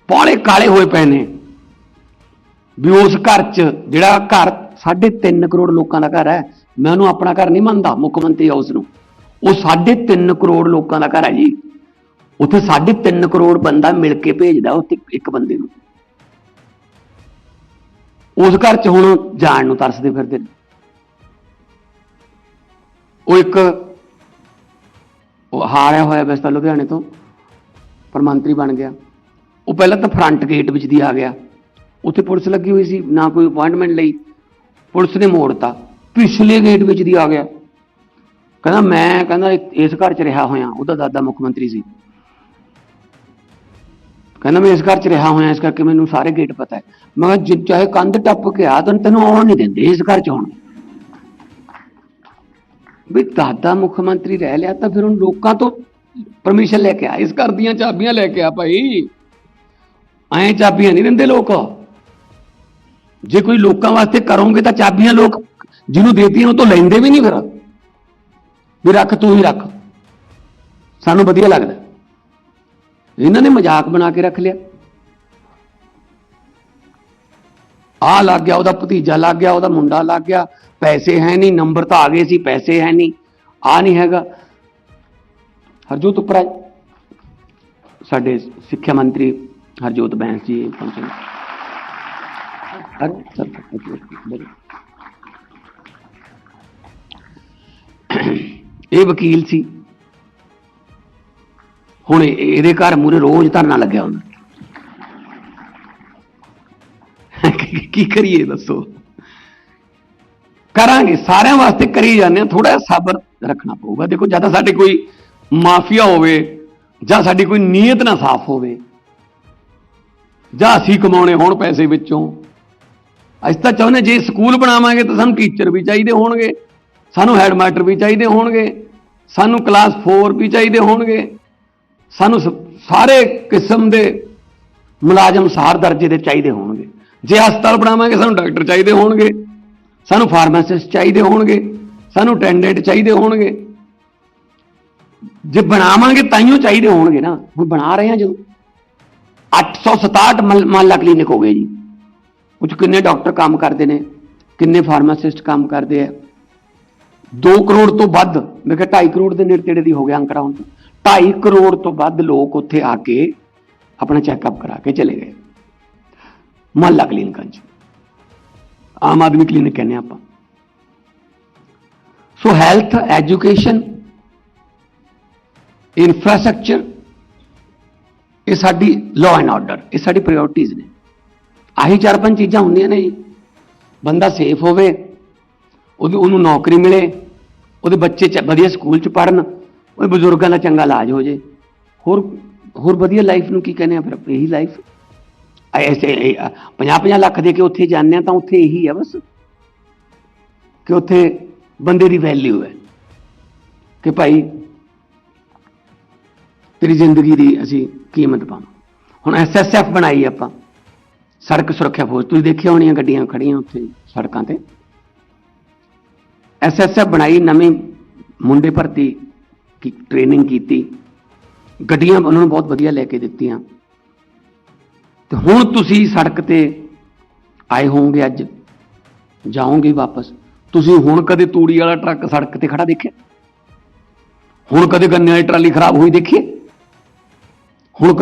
ਪੌਲੇ ਕਾਲੇ ਹੋਏ ਪਏ ਨੇ। ਵੀ ਉਸ ਘਰ 'ਚ ਜਿਹੜਾ ਘਰ 3.5 ਕਰੋੜ ਲੋਕਾਂ ਦਾ ਘਰ ਹੈ, ਮੈਂ ਉਹਨੂੰ ਆਪਣਾ ਘਰ ਨਹੀਂ ਮੰਨਦਾ, ਮੁੱਖ ਮੰਤਰੀ ਹਾਊਸ ਨੂੰ। ਉਹ 3.5 ਕਰੋੜ ਲੋਕਾਂ ਦਾ ਘਰ ਹੈ ਜੀ। ਉੱਥੇ 3.5 ਕਰੋੜ ਬੰਦਾ ਮਿਲ ਕੇ ਭੇਜਦਾ ਉੱਥੇ ਇੱਕ ਬੰਦੇ ਨੂੰ। ਉਸ ਘਰ 'ਚ ਹੁਣ ਜਾਣ ਨੂੰ ਤਰਸਦੇ ਫਿਰਦੇ ਨੇ। ਉਹ ਇੱਕ ਉਹ ਹਾਰਿਆ ਹੋਇਆ ਵੈਸਤਾ ਲੁਧਿਆਣੇ ਤੋਂ, ਪਰ ਮੰਤਰੀ ਬਣ ਗਿਆ। ਉਹ ਪਹਿਲਾਂ ਤਾਂ ਫਰੰਟ ਗੇਟ ਵਿੱਚ ਦੀ ਆ ਗਿਆ। ਉੱਥੇ ਪੁਲਿਸ ਲੱਗੀ ਹੋਈ ਸੀ, ਨਾ ਕੋਈ ਅਪਾਇੰਟਮੈਂਟ ਲਈ। ਪੁਲਿਸ ਨੇ ਮੋੜਤਾ। ਪਿਛਲੇ ਗੇਟ ਵਿੱਚ ਦੀ ਆ ਗਿਆ। ਕਹਿੰਦਾ ਮੈਂ, ਕਹਿੰਦਾ ਇਸ ਘਰ 'ਚ ਰਿਹਾ ਹੋਇਆ। ਉਹਦਾ ਦਾਦਾ ਮੁੱਖ ਮੰਤਰੀ ਸੀ। ਕਹਿੰਦਾ ਮੈਂ ਇਸ ਘਰ 'ਚ ਰਿਹਾ ਹੋਇਆ, ਇਸ ਕਰਕੇ ਮੈਨੂੰ ਸਾਰੇ ਗੇਟ ਪਤਾ ਹੈ। ਮੈਂ ਕਿਹਾ, ਜੇ, ਚਾਹੇ ਕੰਧ ਟੱਪ ਕੇ ਆ, ਤੈਨੂੰ ਤੈਨੂੰ ਆਉਣ ਨਹੀਂ ਦਿੰਦੇ ਇਸ ਘਰ 'ਚ ਹੁਣ ਵੀ ਦਾਦਾ ਮੁੱਖ ਮੰਤਰੀ ਰਹਿ ਲਿਆ ਤਾਂ ਫਿਰ ਹੁਣ ਲੋਕਾਂ ਤੋਂ ਪਰਮਿਸ਼ਨ ਲੈ ਕੇ ਆ, ਇਸ ਘਰ ਦੀਆਂ ਚਾਬੀਆਂ ਲੈ ਕੇ ਆ ਭਾਈ। ਐਂ ਚਾਬੀਆਂ ਨਹੀਂ ਦਿੰਦੇ ਲੋਕ। ਜੇ ਕੋਈ ਲੋਕਾਂ ਵਾਸਤੇ ਕਰੋਗੇ ਤਾਂ ਚਾਬੀਆਂ ਲੋਕ ਜਿਹਨੂੰ ਦੇਤੀਆਂ, ਉਹ ਤੋਂ ਲੈਂਦੇ ਵੀ ਨਹੀਂ ਫਿਰ। ਵੀ ਰੱਖ, ਤੂੰ ਹੀ ਰੱਖ। ਸਾਨੂੰ ਵਧੀਆ ਲੱਗਦਾ। ਇਹਨਾਂ ਨੇ ਮਜ਼ਾਕ ਬਣਾ ਕੇ ਰੱਖ ਲਿਆ। ਆ ਲੱਗ ਗਿਆ, ਉਹਦਾ ਭਤੀਜਾ ਲੱਗ ਗਿਆ, ਉਹਦਾ ਮੁੰਡਾ ਲੱਗ ਗਿਆ। ਪੈਸੇ ਹੈ ਨਹੀਂ, ਨੰਬਰ ਤਾਂ ਆ ਗਏ ਸੀ, ਪੈਸੇ ਹੈ ਨਹੀਂ। ਆ ਨਹੀਂ ਹੈਗਾ। ਹਰਜੋਤ ਉਪਰਾ ਸਾਡੇ ਸਿੱਖਿਆ ਮੰਤਰੀ ਹਰਜੋਤ ਬੈਂਸ ਜੀ ਪਹੁੰਚੇ ਨੇ। ਇਹ ਵਕੀਲ ਸੀ। ਹੁਣ ਇਹਦੇ ਘਰ ਮੂਰੇ ਰੋਜ਼ ਧਰਨਾ ਲੱਗਿਆ ਹੁੰਦਾ। ਕੀ- ਕਰੀਏ ਦੱਸੋ? ਕਰਾਂਗੇ, ਸਾਰਿਆਂ ਵਾਸਤੇ ਕਰੀ ਜਾਂਦੇ ਆ ਥੋੜਾ ਸਬਰ ਰੱਖਣਾ ਪਊਗਾ। ਦੇਖੋ, ਜਾਂ ਤਾਂ ਸਾਡੇ ਕੋਈ ਮਾਫੀਆ ਹੋਵੇ, ਜਾਂ ਸਾਡੀ ਕੋਈ ਨੀਅਤ ਨਾ ਸਾਫ਼ ਹੋਵੇ। ਜਾਂ ਅਸੀਂ ਕਮਾਉਣੇ ਹੋਣ ਪੈਸੇ ਵਿੱਚੋਂ। ਅਸੀਂ ਤਾਂ ਚਾਹੁੰਦੇ ਜੇ ਸਕੂਲ ਬਣਾਵਾਂਗੇ ਤਾਂ ਸਾਨੂੰ ਟੀਚਰ ਵੀ ਚਾਹੀਦੇ ਹੋਣਗੇ, ਸਾਨੂੰ ਹੈਡਮਾਸਟਰ ਵੀ ਚਾਹੀਦੇ ਹੋਣਗੇ, ਸਾਨੂੰ ਕਲਾਸ 4 ਵੀ ਚਾਹੀਦੇ ਹੋਣਗੇ। ਸਾਨੂੰ ਸਾਰੇ ਕਿਸਮ ਦੇ ਮੁਲਾਜ਼ਮ ਸਾਰ ਦਰਜੇ ਦੇ ਚਾਹੀਦੇ ਹੋਣਗੇ। ਜੇ ਹਸਪਤਾਲ ਬਣਾਵਾਂਗੇ, ਸਾਨੂੰ ਡਾਕਟਰ ਚਾਹੀਦੇ ਹੋਣਗੇ। ਸਾਨੂੰ ਫਾਰਮਾਸਿਸਟ ਚਾਹੀਦੇ ਹੋਣਗੇ। ਸਾਨੂੰ ਅਟੈਂਡੈਂਟ ਚਾਹੀਦੇ ਹੋਣਗੇ। ਜੇ ਬਣਾਵਾਂਗੇ, ਤਾਈਓ ਚਾਹੀਦੇ ਹੋਣਗੇ ਨਾ। ਹੁਣ ਬਣਾ ਰਹੇ ਹਾਂ ਜਦੋਂ। 867 ਮਲ- ਮਹੱਲਾ ਕਲੀਨਿਕ ਹੋ ਗਏ ਜੀ। ਉਹ 'ਚ ਕਿੰਨੇ ਡਾਕਟਰ ਕੰਮ ਕਰਦੇ ਨੇ, ਕਿੰਨੇ ਫਾਰਮਾਸਿਸਟ ਕੰਮ ਕਰਦੇ ਆ। 2 ਕਰੋੜ ਤੋਂ ਵੱਧ, ਮੈਂ ਕਿਹਾ 2.5 ਕਰੋੜ ਦੇ ਨੇੜੇ ਤੇੜੇ ਦੀ ਹੋ ਗਿਆ ਅੰਕੜਾ ਹੁਣ। 2.5 ਕਰੋੜ ਤੋਂ ਵੱਧ ਲੋਕ ਉੱਥੇ ਆ ਕੇ ਆਪਣਾ ਚੈੱਕਅਪ ਕਰਾ ਕੇ ਚਲੇ ਗਏ। ਮਹੱਲਾ ਕਲੀਨਿਕਾਂ 'ਚ। ਆਮ ਆਦਮੀ ਕਲੀਨਿਕ ਕਹਿੰਦੇ ਆਪਾਂ। ਸੋ ਹੈਲਥ, ਐਜੂਕੇਸ਼ਨ, ਇਨਫਰਾਸਟ੍ਰਕਚਰ, ਇਹ ਸਾਡੀ ਲਾਅ ਐਂਡ ਆਰਡਰ ਇਹ ਸਾਡੀ ਪ੍ਰਾਇੋਰਟੀਜ਼ ਨੇ। ਆਹੀ ਚਾਰ ਪੰਜ ਚੀਜ਼ਾਂ ਹੁੰਦੀਆਂ ਨੇ ਜੀ। ਬੰਦਾ ਸੇਫ ਹੋਵੇ, ਉਹਦੀ, ਉਹਨੂੰ ਨੌਕਰੀ ਮਿਲੇ, ਉਹਦੇ ਬੱਚੇ ਚ, ਵਧੀਆ ਸਕੂਲ ਚ ਪੜਨ ਉਹ ਬਜ਼ੁਰਗਾਂ ਦਾ ਚੰਗਾ ਇਲਾਜ ਹੋ ਜੇ। ਹੋਰ ਹੋਰ ਵਧੀਆ ਲਾਈਫ ਨੂੰ ਕੀ ਕਹਿੰਦੇ ਆ ਫਿਰ? ਇਹੀ ਲਾਈਫ ਐਸੇ 50-50 ਲੱਖ ਦੇ ਕੇ ਉੱਥੇ ਜਾਂਦੇ ਆ ਤਾਂ ਉੱਥੇ ਇਹੀ ਆ ਬਸ। ਕਿ ਉੱਥੇ ਬੰਦੇ ਦੀ ਵੈਲਿਊ ਹੈ। ਕਿ ਭਾਈ ਤੇਰੀ ਜ਼ਿੰਦਗੀ ਦੀ ਅਸੀਂ ਕੀਮਤ ਪਾਵਾਂ। ਹੁਣ ਐਸਐਸਐਫ ਬਣਾਈ ਆਪਾਂ। ਸੜਕ ਸੁਰੱਖਿਆ ਫੌਜ ਤੁਸੀਂ ਦੇਖਿਆ ਹੋਣੀਆਂ ਗੱਡੀਆਂ ਖੜੀਆਂ ਉੱਥੇ ਸੜਕਾਂ ਤੇ। ਐਸਐਸਐਫ ਬਣਾਈ, ਨਵੇਂ ਮੁੰਡੇ ਭਰਤੀ ਕੀ ਟ੍ਰੇਨਿੰਗ ਕੀਤੀ। ਗੱਡੀਆਂ ਉਹਨਾਂ ਨੂੰ ਬਹੁਤ ਵਧੀਆ ਲੈ ਕੇ ਦਿੱਤੀਆਂ। ਤੇ ਹੁਣ ਤੁਸੀਂ ਸੜਕ ਤੇ ਆਏ ਹੋਵੋਗੇ ਅੱਜ। ਜਾਓਗੇ ਵਾਪਸ। ਤੁਸੀਂ ਹੁਣ ਕਦੇ ਤੂੜੀ ਵਾਲਾ ਟਰੱਕ ਸੜਕ ਤੇ ਖੜਾ ਦੇਖਿਆ? ਹੁਣ ਕਦੇ ਗੰਨੇ ਵਾਲੀ ਟਰਾਲੀ ਖਰਾਬ ਹੋਈ ਦੇਖੀ? ਹੁਣ ਕਦੇ